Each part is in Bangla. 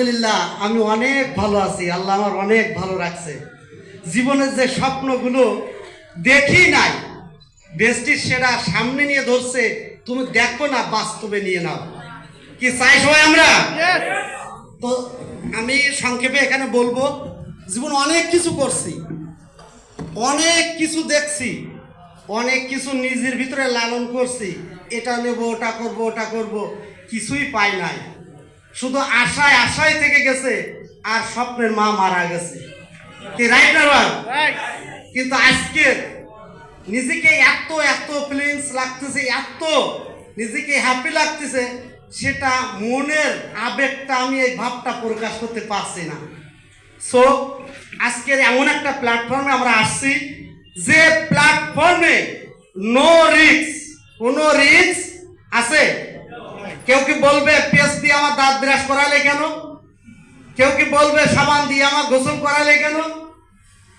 আলহামদুলিল্লাহ আমি অনেক ভালো আছি। আল্লাহ আমার অনেক ভালো রাখছে। জীবনের যে স্বপ্নগুলো দেখি নাই বেস্টির সেরা সামনে নিয়ে ধরছে তুমি দেখো না বাস্তবে নিয়ে নাও। কি চাই সবাই আমরা? তো আমি সংক্ষেপে এখানে বলব জীবন অনেক কিছু করছি। অনেক কিছু দেখছি। অনেক কিছু নিজের ভিতরে লালন করছি। এটা নেব ওটা করব ওটা করব কিছুই পাই নাই। শুধু আশায় আশায় থেকে গেছে আর স্বপ্নের মা মারা গেছে। কি রাইট না কিন্তু আজকে নিজেকে এত এত ফিলিংস লাগতেছে এত নিজেকে হ্যাপি লাগতেছে সেটা মনের আবেগটা আমি এই ভাবটা প্রকাশ করতে পারছি না। সো আজকের এমন একটা প্ল্যাটফর্মে আমরা আসছি যে প্ল্যাটফর্মে নো রিস্ক কোনো রিক্স আছে? কেউ কি বলবে? দিয়ে আমার দাঁত ব্রাশ করালে কেন? কেউ কি বলবে সাবান দিয়ে আমার গোসল করালে কেন?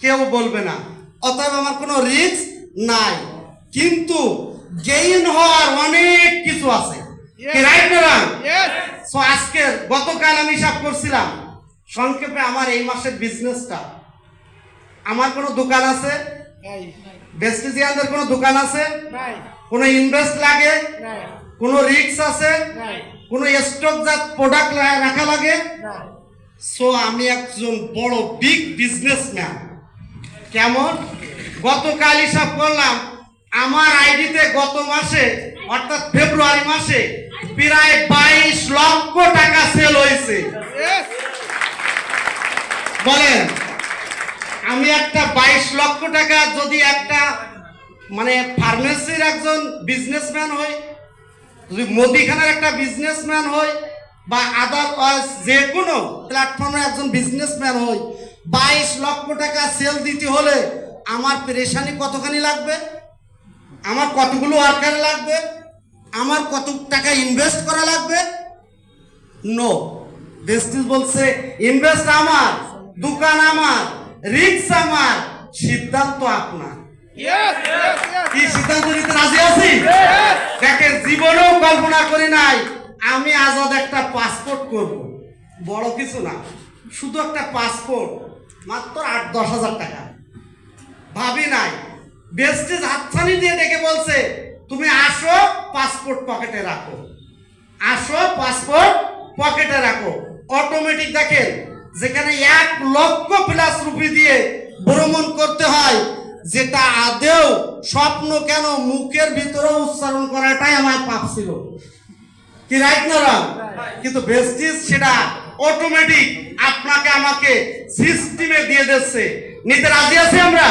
কেউ বলবে না। অতএব আমার কোনো রিস্ক নাই। কিন্তু গেইন হওয়ার অনেক কিছু আছে। আজকের গতকাল আমি হিসাব করছিলাম সংক্ষেপে আমার এই মাসের বিজনেসটা আমার কোনো দোকান আছে? বেস্টিজিয়ানদের কোনো দোকান আছে? কোনো ইনভেস্ট লাগে? কোনো রিস্ক আছে? কোনো স্টক জাত প্রোডাক্ট রাখা লাগে? সো আমি একজন বড় বিগ বিজনেসম্যান কেমন? গতকাল হিসাব করলাম। আমার আইডিতে গত মাসে অর্থাৎ ফেব্রুয়ারি মাসে প্রায় বাইশ লক্ষ টাকা সেল হয়েছে। বলেন আমি একটা বাইশ লক্ষ টাকা যদি একটা মানে ফার্মেসির একজন বিজনেসম্যান হই যদি মুদিখানার একটা বিজনেসম্যান হই বা আদার যে কোনো প্ল্যাটফর্মে একজন বিজনেসম্যান হই বাইশ লক্ষ টাকা সেল দিতে হলে আমার পেরেশানি কতখানি লাগবে? আমার কতগুলো ওয়ার্কার লাগবে? আমার কত টাকা ইনভেস্ট করা লাগবে? নো বেস্টিস বলছে ইনভেস্ট আমার, দোকান আমার রিক্স আমার। সিদ্ধান্ত আপনার। কি সিদ্ধান্ত নিতে রাজি আছি? দেখেন জীবনেও কল্পনা করি নাই আমি আজাদ একটা পাসপোর্ট করব। বড় কিছু না শুধু একটা পাসপোর্ট মাত্র আট দশ হাজার টাকা। ভাবি নাই বেস্টিজ হাতছানি দিয়ে ডেকে বলছে তুমি আসো পাসপোর্ট পকেটে রাখো। আসো পাসপোর্ট পকেটে রাখো। অটোমেটিক দেখেন যেখানে এক লক্ষ প্লাস রুপি দিয়ে ভ্রমণ করতে হয় যেটা আদেও স্বপ্ন কেন মুখের ভিতরে উচ্চারণ করাটাই আমার পাপ ছিল। কি রাইট না wrong? কিন্তু বেস্টিস সেটা অটোমেটিক আপনাকে আমাকে সিস্টেমে দিয়ে দিচ্ছে। নিতে রাজি আছি আমরা?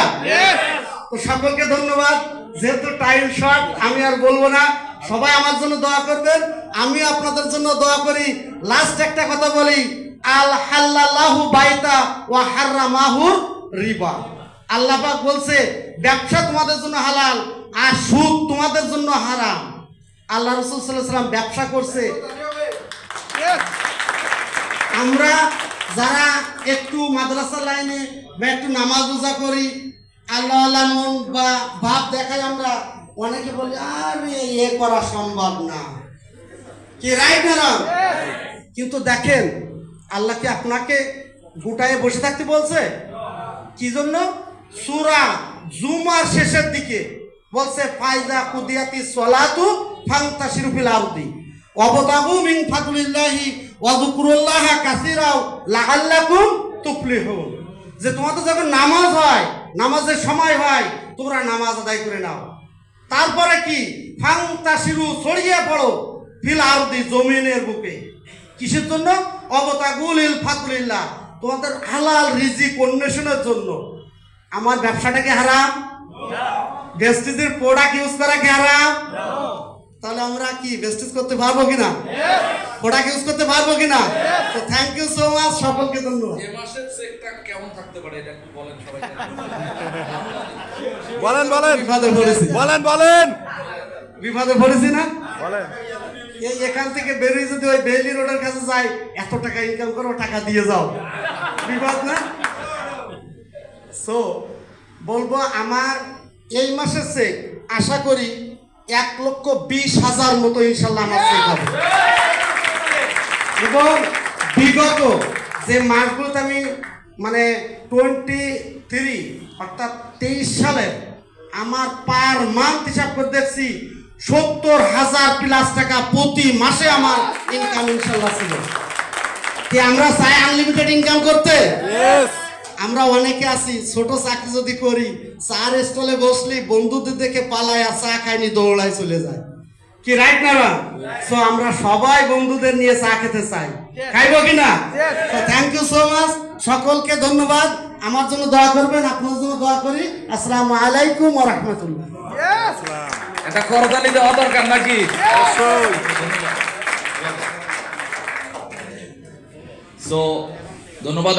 তো সকলকে ধন্যবাদ। যেহেতু টাইম শর্ট আমি আর বলব না সবাই আমার জন্য দোয়া করবেন। আমি আপনাদের জন্য দোয়া করি। লাস্ট একটা কথা বলি। আল হাল্লাহু বাইতা ওয়া হাররামাহুর রিবা। আল্লাহ পাক বলছে, ব্যবসা তোমাদের জন্য হালাল আর সুদ তোমাদের জন্য হারাম। আল্লাহ রসুল ব্যবসা করছে। আমরা যারা একটু মাদ্রাসা লাইনে বা একটু নামাজ রোজা করি, আল্লাহ আল্লাহ মন বা ভাব দেখাই আমরা, অনেকে বলি, আরে, এ করা সম্ভব না। কি রাইট wrong? কিন্তু দেখেন, আল্লাহ কি আপনাকে গোটায় বসে থাকতে বলছে? কি জন্য? সুরা জুমার শেষের দিকে বলছে, ফাইজা কুদিয়াতি সলাতু ফাংতা ফিল আরদি অবতাবু মিন ফাদলিল্লাহি ওয়া যুকরুল্লাহ কাসীরাও লাআল্লাকুম তুফলিহুন। যে তোমাদের যখন নামাজ হয়, নামাজের সময় হয়, তোমরা নামাজ আদায় করে নাও। তারপরে কি? ফান্তাসিরু ছড়িয়ে পড়ো ফিল আরদি জমিনের বুকে। কিসের জন্য? অবতাগুল ইল ফাতুলিল্লাহ তোমাদের হালাল রিজিক অন্বেষণের জন্য। আমার ব্যবসাটা কি হারাম? ভেস্টিজের প্রোডাক্ট ইউজ করা কি হারাম? তাহলে আমরা কি ভেস্টিজ করতে পারব কিনা? প্রোডাক্ট ইউজ করতে পারব কিনা? তো থ্যাংক ইউ সো মাচ সকলকে ধন্যবাদ। এ মাসের চেকটা কেমন থাকতে পারে এটা একটু বলেন সবাই। বলেন বলেন। বিপদে পড়েছি। বলেন বলেন। বিপদে পড়েছি না? বলেন। এই এখান থেকে বেরিয়ে যদি ওই বেইলি রোডের কাছে যাই এত টাকা ইনকাম করো টাকা দিয়ে যাও। বিপদ না? সো বলব আমার এই মাসের চেক আশা করি এক লক্ষ বিশ হাজার মতো ইনশাল্লাহ এবং বিগত যে মাসগুলোতে আমি মানে টোয়েন্টি থ্রি অর্থাৎ তেইশ সালে আমার পার মান্থ হিসাব করে দেখছি সত্তর হাজার প্লাস টাকা প্রতি মাসে আমার ইনকাম ইনশাল্লাহ ছিল। আমরা চাই আনলিমিটেড ইনকাম করতে? আমরা অনেকে আছি ছোট চাকরি যদি করি চার স্টলে বসলি বন্ধুদের দেখে পালায় আর চা খাইনি দৌড়ায় চলে যায়। কি রাইট না সো আমরা সবাই বন্ধুদের নিয়ে চা খেতে চাই। খাইবো কিনা তো থ্যাংক ইউ সো মাচ সকলকে ধন্যবাদ। আমার জন্য দোয়া করবেন আপনার জন্য দোয়া করি। আসসালামু আলাইকুম ওয়া রাহমাতুল্লাহ। এটা করতালি দেওয়া দরকার নাকি? সো ধন্যবাদ